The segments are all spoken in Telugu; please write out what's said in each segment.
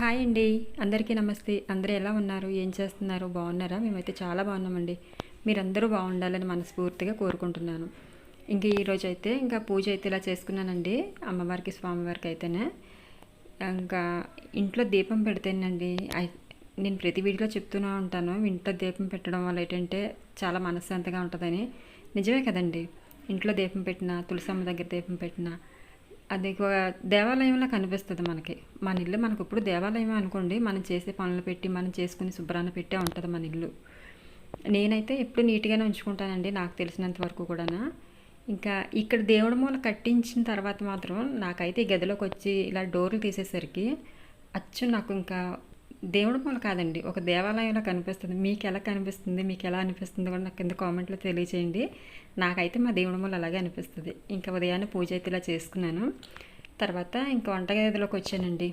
హాయ్ అండి. అందరికీ నమస్తే. అందరూ ఎలా ఉన్నారు? ఏం చేస్తున్నారు? బాగున్నారా? మేమైతే చాలా బాగున్నామండి. మీరందరూ బాగుండాలని మనస్ఫూర్తిగా కోరుకుంటున్నాను. ఇంక ఈరోజు అయితే ఇంకా పూజ అయితే ఇలా చేసుకున్నానండి. అమ్మవారికి స్వామివారికి అయితేనే. ఇంకా ఇంట్లో దీపం పెడితేనండి. నేను ప్రతి వీడియోలో చెప్తూనే ఉంటాను. ఇంట్లో దీపం పెట్టడం వల్ల ఏంటంటే చాలా మనశ్శాంతిగా ఉంటుందని. నిజమే కదండి. ఇంట్లో దీపం పెట్టినా తులసమ్మ దగ్గర దీపం పెట్టినా అది ఒక దేవాలయంలో కనిపిస్తుంది మనకి. మన ఇల్లు మనకు ఇప్పుడు దేవాలయం అనుకోండి. మనం చేసే పనులు పెట్టి మనం చేసుకుని శుభ్రాన్ని పెట్టే ఉంటుంది మన ఇల్లు. నేనైతే ఎప్పుడు నీట్గానే ఉంచుకుంటానండి నాకు తెలిసినంత వరకు కూడా ఇంకా ఇక్కడ దేవుడి మూల కట్టించిన తర్వాత మాత్రం నాకైతే ఈ గదిలోకి వచ్చి ఇలా డోర్లు తీసేసరికి అచ్చు నాకు ఇంకా దేవుడి మూల కాదండి ఒక దేవాలయంలో కనిపిస్తుంది. మీకు ఎలా కనిపిస్తుంది మీకు ఎలా అనిపిస్తుంది కూడా నాకు కింద కామెంట్లో తెలియచేయండి. నాకైతే మా దేవుడి మూల అలాగే అనిపిస్తుంది. ఇంకా ఉదయాన్నే పూజ అయితే ఇలా చేసుకున్నాను. తర్వాత ఇంకా వంటగదిలోకి వచ్చానండి.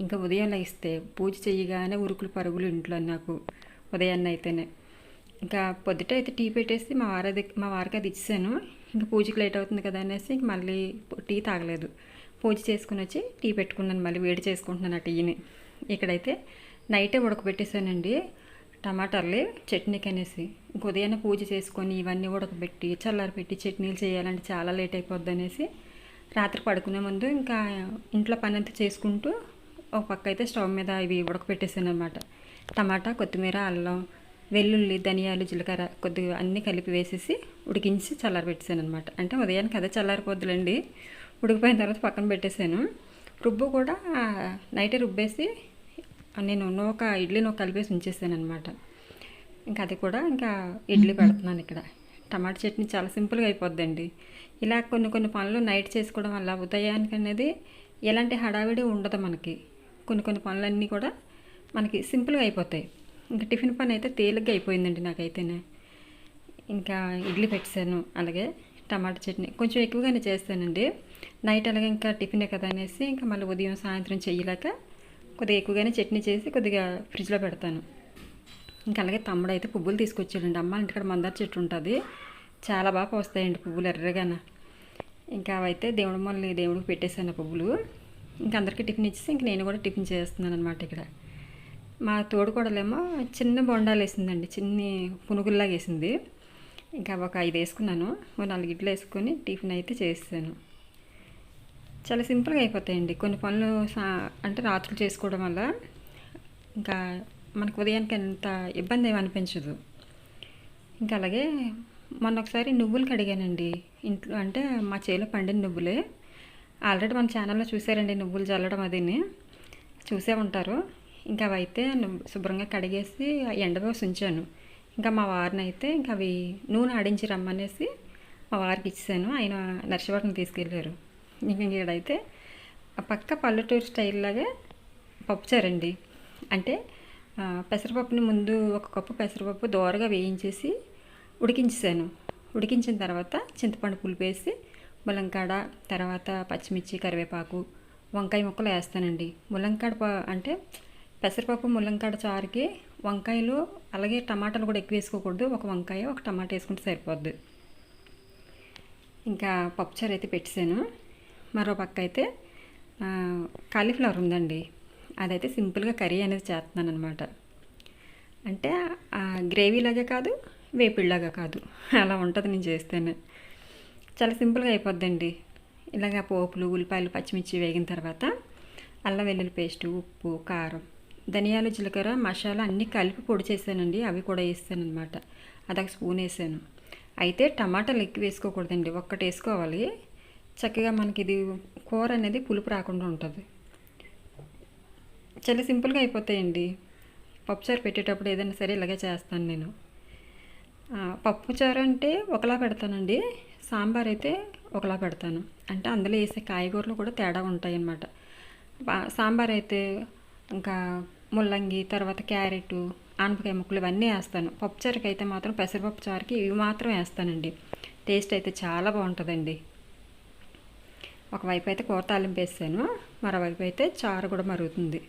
ఇంకా ఉదయం ఇస్తే పూజ చేయగానే ఉరుకులు పరుగులు ఇంట్లో నాకు ఉదయాన్నే అయితేనే. ఇంకా పొద్దుట అయితే టీ పెట్టేసి మా వారది మా వారికి అది ఇచ్చాను ఇంకా పూజకి లేట్ అవుతుంది కదా అనేసి ఇంక మళ్ళీ టీ తాగలేదు. పూజ చేసుకుని వచ్చి టీ పెట్టుకున్నాను మళ్ళీ వేడి చేసుకుంటున్నాను ఆ టీని. ఇక్కడైతే నైటే ఉడకబెట్టేసానండి. టమాటాలు చట్నీకి అనేసి ఇంక ఉదయాన్నే పూజ చేసుకొని ఇవన్నీ ఉడకబెట్టి చల్లారిపెట్టి చట్నీలు చేయాలంటే చాలా లేట్ అయిపోద్ది అనేసి రాత్రి పడుకునే ముందు ఇంకా ఇంట్లో పని అంతా చేసుకుంటూ ఒక పక్క అయితే స్టవ్ మీద ఇవి ఉడకపెట్టేసాను అనమాట టమాటా కొత్తిమీర అల్లం వెల్లుల్లి ధనియాలు జీలకర్ర కొద్దిగా అన్నీ కలిపి వేసేసి ఉడికించి చల్లారబెట్టేసాను అనమాట అంటే ఉదయానికి అదే చల్లారిపోద్దులండి. ఉడికిపోయిన తర్వాత పక్కన పెట్టేశాను రుబ్బు కూడా నైటే రుబ్బేసి నేను ఒక ఇడ్లీ నూక కలిపేసి ఉంచేసాను అనమాట ఇంకా అది కూడా ఇంకా ఇడ్లీ పెడుతున్నాను ఇక్కడ. టమాటా చట్నీ చాలా సింపుల్గా అయిపోద్దండి. ఇలా కొన్ని కొన్ని పనులు నైట్ చేసుకోవడం వల్ల ఉదయానికి అనేది ఎలాంటి హడావిడి ఉండదు మనకి. కొన్ని కొన్ని పనులన్నీ కూడా మనకి సింపుల్గా అయిపోతాయి. ఇంకా టిఫిన్ పని అయితే తేలిగ్గా అయిపోయిందండి నాకైతేనే. ఇంకా ఇడ్లీ పెట్టాను అలాగే టమాటా చట్నీ కొంచెం ఎక్కువగానే చేస్తానండి. నైట్ అలాగే ఇంకా టిఫినే కదా అనేసి ఇంకా మళ్ళీ ఉదయం సాయంత్రం చేయలేక కొద్దిగా ఎక్కువగానే చట్నీ చేసి కొద్దిగా ఫ్రిడ్జ్లో పెడతాను. ఇంకా అలాగే తమ్ముడు అయితే పువ్వులు తీసుకొచ్చాడండి. అమ్మ ఇంటికాడ మందార చెట్టు ఉంటుంది. చాలా బాగా పోస్తాయండి పువ్వులు ఎర్రగాన. ఇంకా అవైతే దేవుడు మళ్ళీ దేవుడికి పెట్టేశాను ఆ పువ్వులు. ఇంకా అందరికీ టిఫిన్ ఇచ్చేసి ఇంక నేను కూడా టిఫిన్ చేస్తున్నాను అనమాట ఇక్కడ. మా తోడుకోడలేమో చిన్న బొండాలు వేసిందండి. చిన్ని పునుగుల్లాగా వేసింది. ఇంకా ఒక ఐదు వేసుకున్నాను. ఓ నాలుగు ఇడ్లు వేసుకొని టిఫిన్ అయితే చేసాను. చాలా సింపుల్గా అయిపోతాయండి. కొన్ని పనులు సా అంటే రాత్రులు చేసుకోవడం వల్ల ఇంకా మనకు ఉదయానికి ఎంత ఇబ్బంది ఏమి అనిపించదు. ఇంకా అలాగే మొన్న ఒకసారి నువ్వులు కడిగానండి ఇంట్లో అంటే మా చేలో పండిన నువ్వులే. ఆల్రెడీ మన ఛానల్లో చూసారండి నువ్వులు చల్లడం అదిని. చూసే ఉంటారు. ఇంకా అవి అయితే శుభ్రంగా కడిగేసి ఎండబోసి ఉంచాను. ఇంకా మా వారిని అయితే ఇంకా అవి నూనె ఆడించి రమ్మనేసి మా వారికి ఇచ్చాను ఆయన నర్సవాటిని తీసుకెళ్ళారు. ఇంక ఇక్కడైతే పక్క పల్లెటూరు స్టైల్ లాగా పప్పుచారండి అంటే పెసరపప్పుని ముందు ఒక కప్పు పెసరపప్పు దోరగా వేయించేసి ఉడికించేసాను. ఉడికించిన తర్వాత చింతపండు పులుపు వేసి ములంకాడ తర్వాత పచ్చిమిర్చి కరివేపాకు వంకాయ ముక్కలు వేస్తానండి. ములంకాడ ప- అంటే పెసరపప్పు ములంకాడ చారుకి వంకాయలు అలాగే టమాటాలు కూడా ఎక్కువ వేసుకోకూడదు. ఒక వంకాయ ఒక టమాటా వేసుకుంటే సరిపోద్ది. ఇంకా పప్పుచారు అయితే పెట్టేశాను మరో పక్క అయితే కాలీఫ్లవర్ ఉందండి. అదైతే సింపుల్గా కర్రీ అనేది చేస్తున్నాను అనమాట అంటే ఆ, గ్రేవీలాగా కాదు వేపిళ్ళలాగా కాదు. అలా ఉంటుంది నేను చేస్తేనే. చాలా సింపుల్గా అయిపోద్దండి. ఇలాగ పోపులు ఉల్లిపాయలు పచ్చిమిర్చి వేగిన తర్వాత అల్లం వెల్లుల్లి పేస్టు ఉప్పు కారం ధనియాలు జీలకర్ర మసాలా అన్నీ కలిపి పొడి చేశానండి. అవి కూడా వేస్తాను అనమాట అదొక స్పూన్ వేసాను. అయితే టమాటాలు ఎక్కువ వేసుకోకూడదండి. ఒక్కటి వేసుకోవాలి చక్కగా మనకి ఇది కూర అనేది పులుపు రాకుండా ఉంటుంది. చాలా సింపుల్గా అయిపోతాయండి. పప్పుచారు పెట్టేటప్పుడు ఏదైనా సరే ఇలాగే చేస్తాను నేను. పప్పుచారు అంటే ఒకలా పెడతానండి. సాంబార్ అయితే ఒకలా పెడతాను. అంటే అందులో వేసే కాయగూరలు కూడా తేడా ఉంటాయన్నమాట. సాంబార్ అయితే ఇంకా ముల్లంగి తర్వాత క్యారెట్ ఆనపకాయ ముక్కలు ఇవన్నీ వేస్తాను. పప్పుచారుకి అయితే మాత్రం పెసరపప్పు చారుకి ఇవి మాత్రం వేస్తానండి. టేస్ట్ అయితే చాలా బాగుంటుందండి. ఒకవైపు అయితే కూర తాలింపు వేసాను మరోవైపు అయితే చారు కూడా మరుగుతుంది.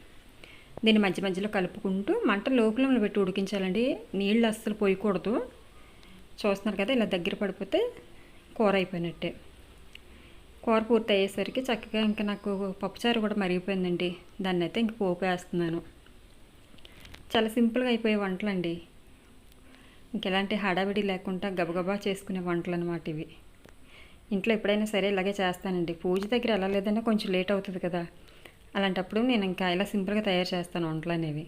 దీన్ని మధ్య మధ్యలో కలుపుకుంటూ మంట లోపల పెట్టి ఉడికించాలండి. నీళ్ళు అస్సలు పోయకూడదు. చూస్తున్నారు కదా ఇలా దగ్గర పడిపోతే కూర అయిపోయినట్టే. కూర పూర్తి అయ్యేసరికి చక్కగా ఇంకా నాకు పప్పుచారు కూడా మరిగిపోయిందండి. దాన్ని అయితే ఇంక పోపు వేస్తున్నాను. చాలా సింపుల్గా అయిపోయే వంటలండి. ఇంకెలాంటి హడావిడి లేకుండా గబగబా చేసుకునే వంటలు అనమాట ఇవి. ఇంట్లో ఎప్పుడైనా సరే ఇలాగే చేస్తానండి. పూజ దగ్గర ఎలా లేదన్నా కొంచెం లేట్ అవుతుంది కదా. అలాంటప్పుడు నేను ఇంకా ఇలా సింపుల్గా తయారు చేస్తాను వంటలు అనేవి.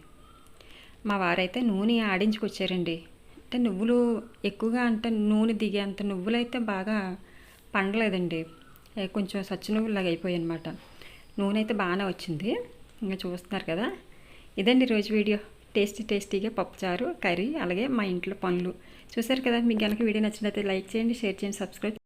మా వారైతే నూనె ఆడించుకొచ్చారండి. అంటే నువ్వులు ఎక్కువగా అంటే నూనె దిగేంత నువ్వులు అయితే బాగా పండలేదండి. కొంచెం సచ్చి నువ్వులాగా అయిపోయాయి అనమాట నూనె అయితే బాగానే వచ్చింది. ఇంకా చూస్తున్నారు కదా. ఇదండి రోజు వీడియో. టేస్టీ టేస్టీగా పప్పుచారు కర్రీ అలాగే మా ఇంట్లో పనులు. చూసారు కదా మీకు కనుక వీడియో నచ్చినట్లయితే లైక్ చేయండి షేర్ చేయండి సబ్స్క్రైబ్